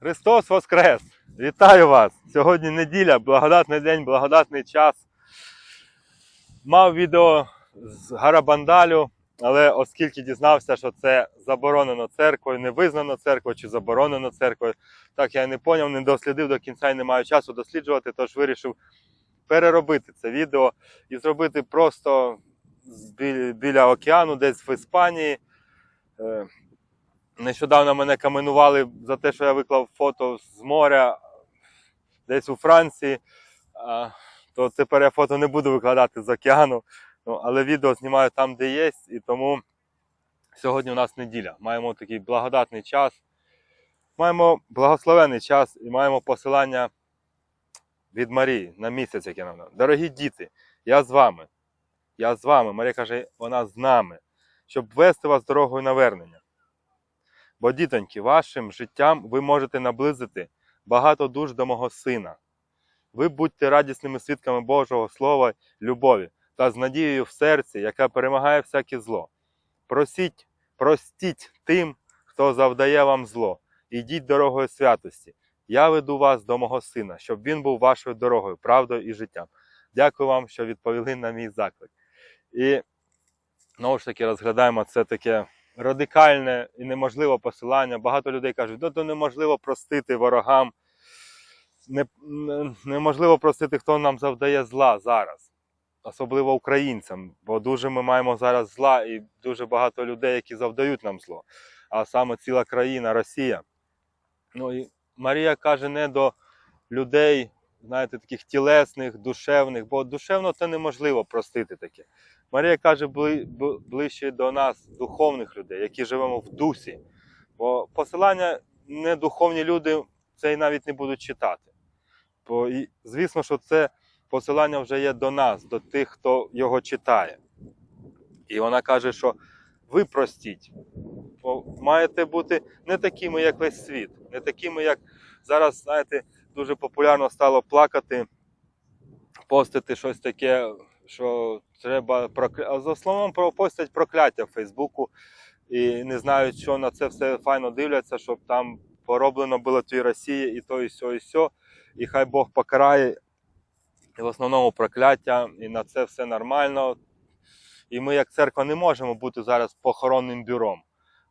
Христос Воскрес! Вітаю вас! Сьогодні неділя, благодатний день, благодатний час. Мав відео з Гарабандалю, але оскільки дізнався, що це заборонено церквою, не визнано церквою чи заборонено церквою, так я не поняв, не дослідив до кінця і не маю часу досліджувати, тож вирішив переробити це відео і зробити просто біля океану, десь в Іспанії. Нещодавно мене каменували за те, що я виклав фото з моря десь у Франції. То тепер я фото не буду викладати з океану. Ну, але відео знімаю там, де є, і тому сьогодні у нас неділя. Маємо такий благодатний час. Маємо благословений час і маємо посилання від Марії на місяць, яке нам. Дорогі діти, я з вами. Я з вами. Марія каже, вона з нами, щоб вести вас дорогою навернення. Бо, дітоньки, вашим життям ви можете наблизити багато душ до мого сина. Ви будьте радісними свідками Божого Слова, любові та з надією в серці, яка перемагає всяке зло. Просіть, простіть тим, хто завдає вам зло, ідіть дорогою святості. Я веду вас до мого сина, щоб він був вашою дорогою, правдою і життям. Дякую вам, що відповіли на мій заклик. І знову ж таки розглядаємо це таке радикальне і неможливе посилання. Багато людей кажуть, то неможливо простити ворогам, не- неможливо простити, хто нам завдає зла зараз, особливо українцям, бо дуже ми маємо зараз зла і дуже багато людей, які завдають нам зло, а саме ціла країна, Росія. Ну і Марія каже не до людей, знаєте, таких тілесних, душевних, бо душевно це неможливо простити таке. Марія каже ближче до нас, духовних людей, які живемо в дусі. Бо посилання не духовні люди це й навіть не будуть читати. Бо, і, звісно, що це посилання вже є до нас, до тих, хто його читає. І вона каже, що ви простіть, бо маєте бути не такими, як весь світ, не такими, як зараз, знаєте, дуже популярно стало плакати, постити щось таке, що треба прокля... За словом постять прокляття в Фейсбуку і не знають, що на це все файно дивляться, щоб там пороблено було тій Росії, і то, і сьо, і сьо. І хай Бог покарає і в основному прокляття, і на це все нормально. І ми, як церква, не можемо бути зараз похоронним бюром.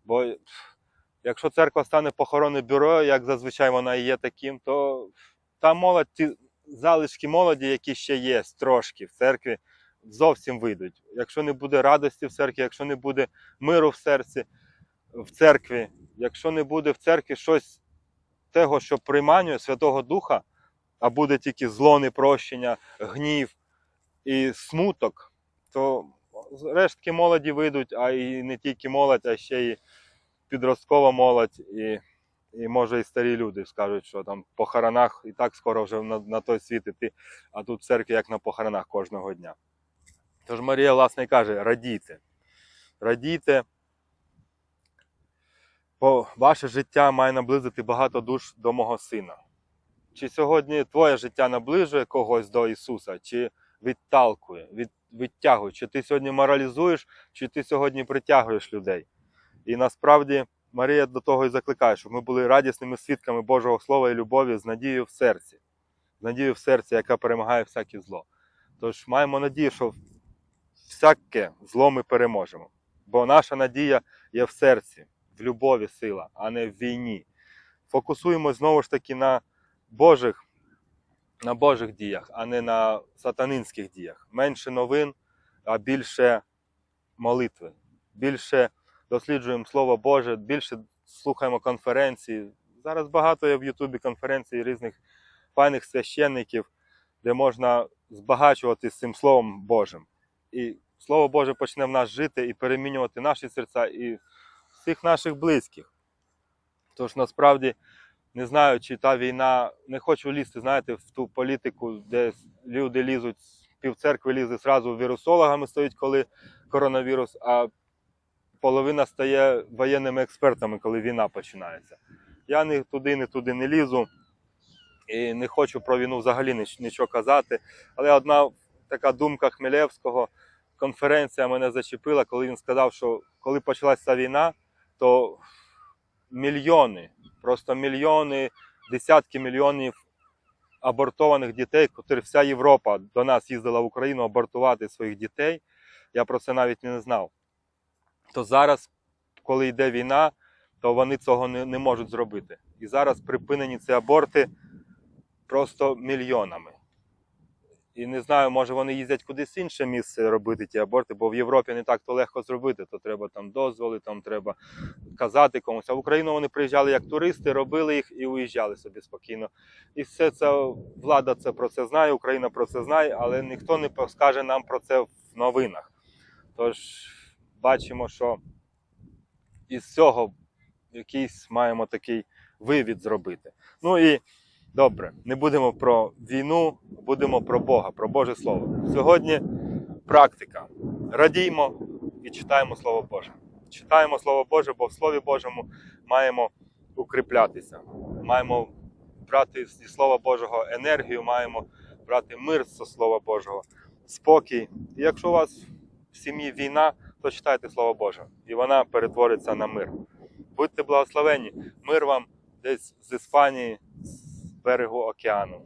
Бо якщо церква стане похоронним бюро, як зазвичай вона і є таким, то та молодь, залишки молоді, які ще є трошки в церкві, зовсім вийдуть. Якщо не буде радості в церкві, якщо не буде миру в серці, в церкві, якщо не буде в церкві щось того, що приманює Святого Духа, а буде тільки зло, непрощення, гнів і смуток, то рештки молоді вийдуть, а і не тільки молодь, а ще й підросткова молодь, і, і може і старі люди скажуть, що там в похоронах і так скоро вже на, на той світ іти, а тут в церкві як на похоронах кожного дня. Тож Марія, власне, і каже: радійте, радійте, бо ваше життя має наблизити багато душ до мого сина. Чи сьогодні твоє життя наближує когось до Ісуса, чи відталкує, від, відтягує, чи ти сьогодні моралізуєш, чи ти сьогодні притягуєш людей. І насправді Марія до того і закликає, щоб ми були радісними свідками Божого Слова і любові з надією в серці, з надією в серці, яка перемагає всяке зло. Тож маємо надію, що всяке зло ми переможемо. Бо наша надія є в серці, в любові сила, а не в війні. Фокусуємо знову ж таки на Божих, на Божих діях, а не на сатанинських діях. Менше новин, а більше молитви. Більше досліджуємо Слово Боже, більше слухаємо конференції. Зараз багато є в Ютубі конференцій різних файних священників, де можна збагачуватись цим Словом Божим. І Слово Боже почне в нас жити і перемінювати наші серця і всіх наших близьких. Тож насправді не знаю, чи та війна, не хочу лізти, знаєте, в ту політику, де люди лізуть, півцеркви лізе зразу вірусологами стоїть, коли коронавірус, а половина стає воєнними експертами, коли війна починається. Я ні туди, ні туди не лізу і не хочу про війну взагалі нічого казати. Але одна така думка Хмелевського, конференція мене зачепила, коли він сказав, що коли почалася війна, то мільйони, Просто мільйони, десятки мільйонів абортованих дітей, котрі вся Європа до нас їздила в Україну абортувати своїх дітей. Я про це навіть не знав. То зараз, коли йде війна, то вони цього не, не можуть зробити. І зараз припинені ці аборти просто мільйонами. І не знаю, може вони їздять кудись інше місце робити ті аборти, бо в Європі не так то легко зробити. То треба там дозволи, там треба казати комусь. А в Україну вони приїжджали як туристи, робили їх і уїжджали собі спокійно. І все це влада це про це знає, Україна про це знає, але ніхто не скаже нам про це в новинах. Тож бачимо, що із цього якийсь маємо такий вивід зробити. Ну і добре, не будемо про війну, будемо про Бога, про Боже Слово. Сьогодні практика. Радіймо і читаємо Слово Боже. Читаємо Слово Боже, бо в Слові Божому маємо укріплятися. Маємо брати зі Слова Божого енергію, маємо брати мир зі Слова Божого, спокій. І якщо у вас в сім'ї війна, то читайте Слово Боже, і вона перетвориться на мир. Будьте благословені, мир вам десь з Іспанії, з берегу океану.